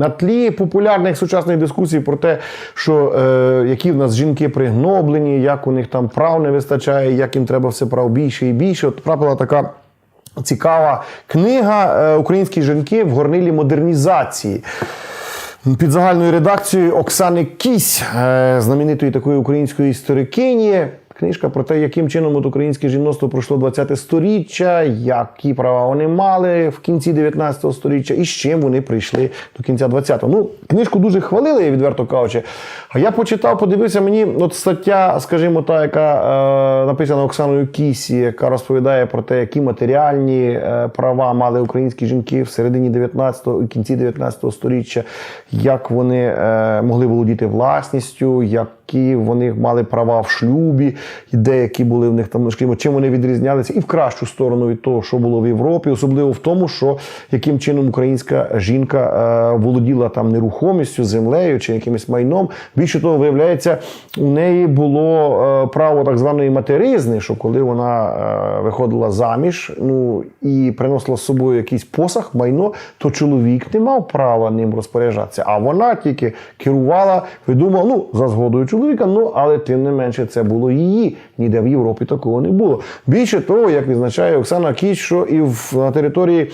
На тлі популярних сучасних дискусій про те, що е, які в нас жінки пригноблені, як у них там прав не вистачає, як їм треба все прав більше і більше. От трапила така цікава книга е, Українські жінки в горнилі модернізації. Під загальною редакцією Оксани Кісь, е, знаменитої такої української історикині. Книжка про те, яким чином от українське жіноцтво пройшло 20 сторіччя, які права вони мали в кінці 19 століття і з чим вони прийшли до кінця 20-го. Ну, книжку дуже хвалили, відверто кажучи. А я почитав, подивився мені, от стаття, скажімо, та, яка е, написана Оксаною Кісі, яка розповідає про те, які матеріальні е, права мали українські жінки в середині 19-го і кінці 19 століття, як вони е, могли володіти власністю, які вони мали права в шлюбі, деякі були в них там, ну, скажімо, чим вони відрізнялися, і в кращу сторону від того, що було в Європі, особливо в тому, що яким чином українська жінка е, володіла там нерухомістю, землею чи якимось майном. Більше того, виявляється, у неї було е, право так званої материзни, що коли вона е, виходила заміж, ну і приносила з собою якийсь посаг, майно, то чоловік не мав права ним розпоряджатися. А вона тільки керувала, видумала, ну за згодою чоловіка, ну але тим не менше це було її. Ніде в Європі такого не було. Більше того, як відзначає Оксана Кіч, що і в на території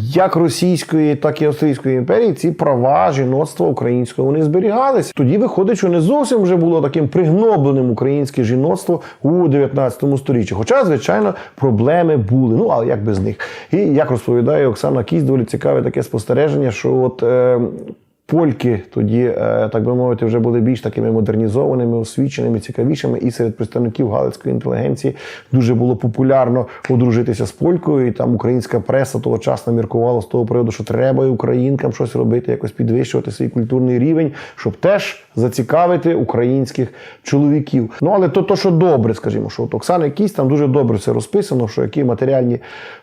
як Російської, так і Австрійської імперії ці права жіноцтва українського вони зберігалися. Тоді виходить, що не зовсім вже було таким пригнобленим українське жіноцтво у 19 столітті. Хоча, звичайно, проблеми були. Ну але як без них? І як розповідає Оксана Кісь, доволі цікаве таке спостереження, що от. Е, Польки тоді, е, так би мовити, вже були більш такими модернізованими, освіченими, цікавішими. І серед представників галицької інтелігенції дуже було популярно одружитися з полькою. І там українська преса тогочасно міркувала з того приводу, що треба і українкам щось робити, якось підвищувати свій культурний рівень, щоб теж зацікавити українських чоловіків. Ну але то, то що добре, скажімо, що от Оксана якісь там дуже добре все розписано, що які матеріальні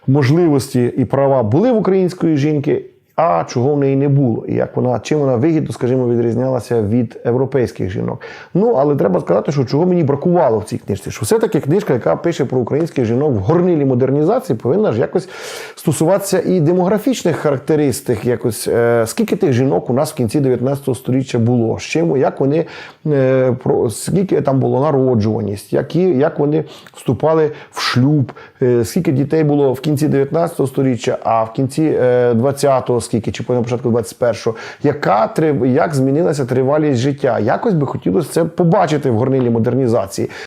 можливості і права були в української жінки а чого в неї не було, і як вона чим вона вигідно, скажімо, відрізнялася від європейських жінок. Ну але треба сказати, що чого мені бракувало в цій книжці, що все-таки книжка, яка пише про українських жінок в горнилі модернізації, повинна ж якось стосуватися і демографічних характеристик. Якось е, скільки тих жінок у нас в кінці 19 століття було, з чим як вони е, про скільки там було народжуваність, які як вони вступали в шлюб, е, скільки дітей було в кінці 19 століття, а в кінці е, 20-го скільки, чи на початку 21-го, яка як змінилася тривалість життя. Якось би хотілося це побачити в горнилі модернізації.